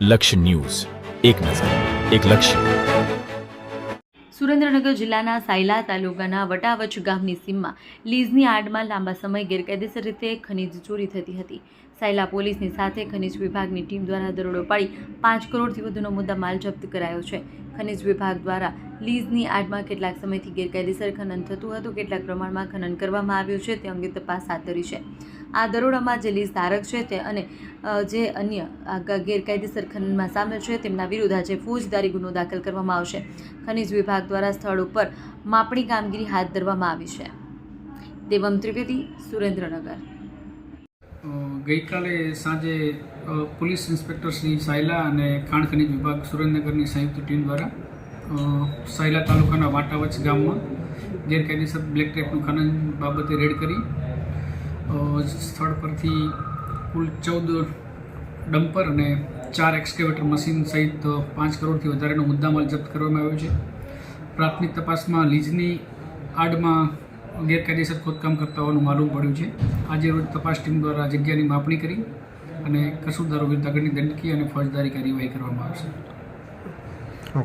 લક્ષ્ય ન્યૂઝ. એક નજર, એક લક્ષ્ય. સુરેન્દ્રનગર જિલ્લાના સાયલા તાલુકાના વટાવચ ગામની સીમમાં લીઝની આડમાં લાંબા સમય ગેરકાયદેસર રીતે ખનીજ ચોરી થતી હતી. સાયલા પોલીસની સાથે ખનિજ વિભાગની ટીમ દ્વારા દરોડો પાડી પાંચ કરોડથી વધુનો મુદ્દા માલ જપ્ત કરાયો છે. ખનીજ વિભાગ દ્વારા લીઝની આડમાં કેટલાક સમયથી ગેરકાયદેસર ખનન થતું હતું, કેટલાક પ્રમાણમાં ખનન કરવામાં આવ્યું છે તે અંગે તપાસ હાથ ધરી છે. આ દરોડામાં જે લીઝ ધારક છે તે અને જે અન્ય ગેરકાયદેસર ખનનમાં સામેલ છે તેમના વિરુદ્ધ આજે ફોજદારી ગુનો દાખલ કરવામાં આવશે. ખનિજ વિભાગ દ્વારા સ્થળ ઉપર માપણી કામગીરી હાથ ધરવામાં આવી છે. દેવમ ત્રિવેદી, સુરેન્દ્રનગર. ગઈકાલે સાંજે પોલીસ ઇન્સ્પેક્ટર શ્રી સાયલા અને ખાણ ખનિજ વિભાગ સુરેન્દ્રનગરની સંયુક્ત ટીમ દ્વારા સાયલા તાલુકાના વાટાવચ ગામમાં ગેરકાયદેસર બ્લેક ટેપનું ખનન બાબતે રેડ કરી સ્થળ પરથી કુલ ચૌદ ડમ્પર અને ચાર એક્સકેવેટર મશીન સહિત પાંચ કરોડથી વધારેનો મુદ્દામાલ જપ્ત કરવામાં આવ્યો છે. પ્રાથમિક તપાસમાં લીઝની આડમાં ગેરકાયદેસર ખોદકામ કરતા હોવાનું માલુમ પડ્યું છે. આજે રોજ તપાસ ટીમ દ્વારા જગ્યાની માપણી કરી અને કસૂરદારો વિરુદ્ધ આગળની દંડકી અને ફોજદારી કાર્યવાહી કરવામાં આવશે.